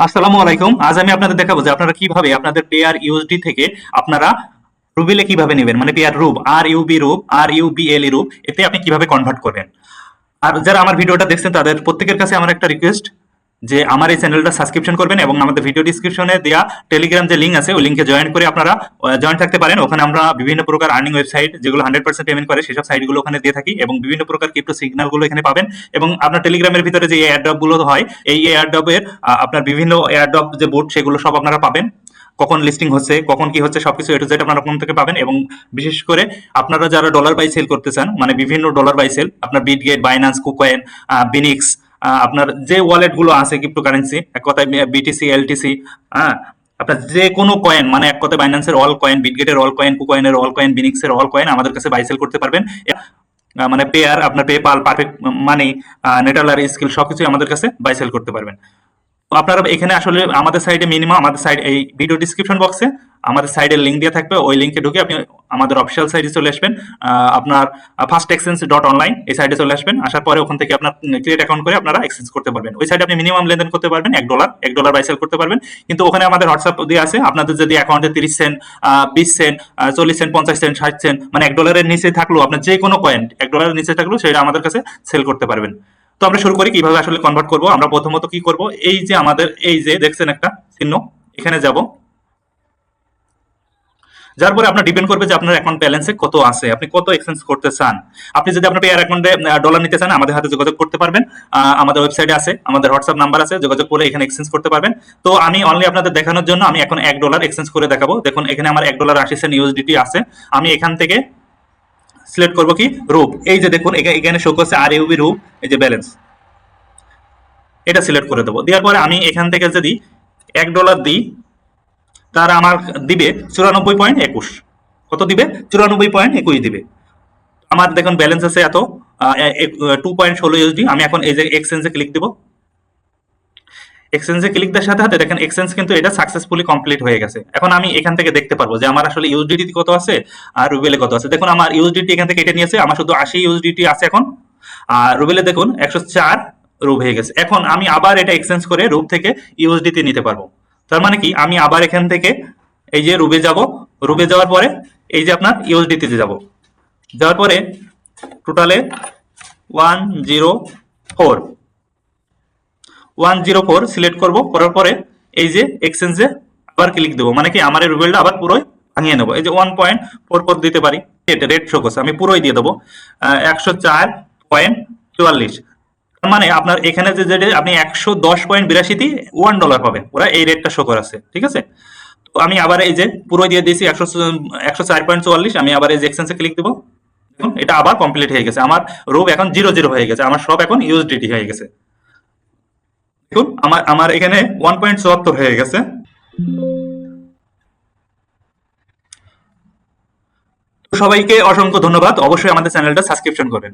আসসালামু আলাইকুম। আজ আমি আপনাদের দেখাবো যে আপনারা কীভাবে আপনাদের পেয়ার ইউএসডি থেকে আপনারা রুবিলে কীভাবে নেবেন মানে pair RUB R UB RUB R UB L RUB, এতে আপনি কীভাবে কনভার্ট করবেন। আর যারা আমার ভিডিওটা দেখছেন, তাদের প্রত্যেকের কাছে আমার একটা রিকোয়েস্ট যে আমার এই চ্যানেলটা সাবস্ক্রিপশন করবেন এবং আমাদের ভিডিও ডিসক্রিপশনে দেওয়া টেলিগ্রাম যে লিঙ্ক আছে, ওই লিঙ্কে জয়েন করে আপনারা জয়েন থাকতে পারেন। ওখানে আমরা বিভিন্ন প্রকার আর্নিং ওয়েবসাইট যেগুলো হান্ড্রেড পার্সেন্ট পেমেন্ট করে, সেসব সাইটগুলো ওখানে দিয়ে থাকি এবং বিভিন্ন প্রকার ক্রিপ্টো সিগন্যালগুলো এখানে পাবেন এবং আপনার টেলিগ্রামের ভিতরে যে এয়ারড্রপগুলো হয়, এই এয়ারড্রপের আপনার বিভিন্ন এয়ারড্রপ যে বোর্ড সেগুলো সব আপনারা পাবেন। কখন লিস্টিং হচ্ছে, কখন কি হচ্ছে, সবকিছু এটু জেড আপনারা ওখান থেকে পাবেন এবং বিশেষ করে আপনারা যারা ডলার বাই সেল করতে চান মানে বিভিন্ন ডলার বাই সেল আপনার বিটগেট বাইন্যান্স কুকয়েন বিনিক্স আপনার যে ওয়ালেটগুলো আছে ক্রিপ্টোকারেন্সি এক কথায় বিটিসি এলটিসি হ্যাঁ আপনার যে কোনো কয়েন মানে এক কথায় বাইন্যান্সের অল কয়েন বিটগেটের অল কয়েন কুকয়েনের অল কয়েন বিনিক্সের অল কয়েন আমাদের কাছে বাইসেল করতে পারবেন। মানে পেয়ার আপনার PayPal Perfect Money Neteller Skrill সবকিছুই আমাদের কাছে বাইসেল করতে পারবেন। আপনারা এখানে আসলে আমাদের সাইডে মিনিমাম আমাদের সাইড এই ভিডিও ডিসক্রিপশন বক্সে আমাদের সাইডের লিঙ্ক দেওয়া থাকবে। ওই লিঙ্কে ঢুকে আপনি আমাদের অফিসিয়াল সাইডে চলে আসবেন। আপনার ফার্স্ট এক্সচেঞ্জ ডট অনলাইন এই সাইডে চলে আসবেন। আসার পরে ওখান থেকে আপনার ক্রিয়েট অ্যাকাউন্ট করে আপনারা এক্সচেঞ্জ করতে পারবেন। ওই সাইডে আপনি মিনিমাম লেনদেন করতে পারবেন, এক ডলার এক ডলার বাই সেল করতে পারবেন। কিন্তু ওখানে আমাদের হোয়াটসঅ্যাপ দিয়ে আছে, আপনাদের যদি অ্যাকাউন্টে তিরিশ সেন্ট বিশ সেন্ট চল্লিশ সেন্ট পঞ্চাশ সেন্ট ষাট সেন্ট মানে এক ডলারের নিচে থাকলেও আপনার যে কোনো কয়েন এক ডলারের নিচে থাকলেও সেটা আমাদের কাছে সেল করতে পারবেন। তো আমরা শুরু করি কীভাবে আসলে কনভার্ট করব, আমরা প্রথমত কি করব? এই যে আমাদের, এই যে দেখছেন একটা চিহ্ন, এখানে যাব। যার পরে আপনার ডিপেন্ড করবে যে আপনার অ্যাকাউন্ট ব্যালেন্সে কত আছে, আপনি কত এক্সচেঞ্জ করতে চান। আপনি যদি আপনার পেয়ার অ্যাকাউন্টে ডলার নিতে চান, আমাদের হাতে যোগাযোগ করতে পারবেন। আমাদের ওয়েবসাইটে আছে, আমাদের হোয়াটসঅ্যাপ নাম্বার আছে, যোগাযোগ করে এখানে এক্সচেঞ্জ করতে পারবেন। তো আমি অনলি আপনাদের দেখানোর জন্য আমি এখন এক ডলার এক্সচেঞ্জ করে দেখাবো। দেখুন, এখানে আমার এক ডলার আশি সেন্ট ইউএসডিটি আছে। আমি এখান থেকে সিলেক্ট করব কি? রূপ। এই যে দেখুন এখা- এখানে শো করছে আর ইউবি রূপ, এই যে ব্যালেন্স এটা সিলেক্ট করে দেবো। দেওয়ার পরে আমি এখান থেকে যদি এক ডলার দিই, তার আমার দিবে চুরানব্বই পয়েন্ট একুশ। কত দিবে? চুরানব্বই পয়েন্ট একুশ দিবে। আমার দেখুন ব্যালেন্স আছে এত টু পয়েন্ট ষোলো ইউএসডি আমি এখন এই যে এক্সচেঞ্জে ক্লিক দেবো। এক্সচেঞ্জে ক্লিক দেওয়ার সাথে সাথে দেখেন এক্সচেঞ্জ কিন্তু এটা সাকসেসফুলি কমপ্লিট হয়ে গেছে। এখন আমি এখান থেকে দেখতে পারব যে আমার আসলে ইউএসডিটি কত আছে আর রুবেলে কত আছে। দেখুন, আমার ইউএসডিটি এখান থেকে এটা নিয়েছে, আমার শুধু আশি ইউএসডিটি আছে এখন। আর রুবেলে দেখুন, একশো চার রুব হয়ে গেছে। এখন আমি আবার এটা এক্সচেঞ্জ করে রুব থেকে ইউএসডিতে নিতে পারব। তার মানে কি? আমি আবার এখান থেকে এই যে রুবে যাব। রুবে যাওয়ার পরে এই যে আপনার ইউএসডিতে যাব। যাওয়ার পরে টোটালে one zero four one zero four select করব, করার পরে এই যে এক্সচেঞ্জে আবার ক্লিক দেবো। মানে কি আমার এই রুবেলটা আবার পুরোই ভাঙিয়ে নেব। এই যে ওয়ান পয়েন্ট ফোর ফোর দিতে পারি, এটা রেট শো করছে, আমি পুরোই দিয়ে দেবো। একশো চার পয়েন্ট চুয়াল্লিশ। মানে আপনার এখানে যে যেটা আপনি একশো দশ পয়েন্ট বিরাশিতে ওয়ান ডলার পাবেন, ওরা এই রেটটা শো করাচ্ছে, ঠিক আছে? তো আমি আবার এই যে পুরো দিয়ে দিয়েছি, একশো একশো চার পয়েন্ট চুয়াল্লিশ, আমি আবার এই যে এক্সচেঞ্জে ক্লিক দেবো। এটা আবার কমপ্লিট হয়ে গেছে। আমার রোব এখন জিরো জিরো হয়ে গেছে, আমার সব এখন ইউএসডিটি হয়ে গেছে। দেখুন, আমার আমার এখানে ওয়ান পয়েন্ট চুয়াত্তর হয়ে গেছে। সবাইকে অসংখ্য ধন্যবাদ। অবশ্যই আমাদের চ্যানেলটা সাবস্ক্রিপশন করেন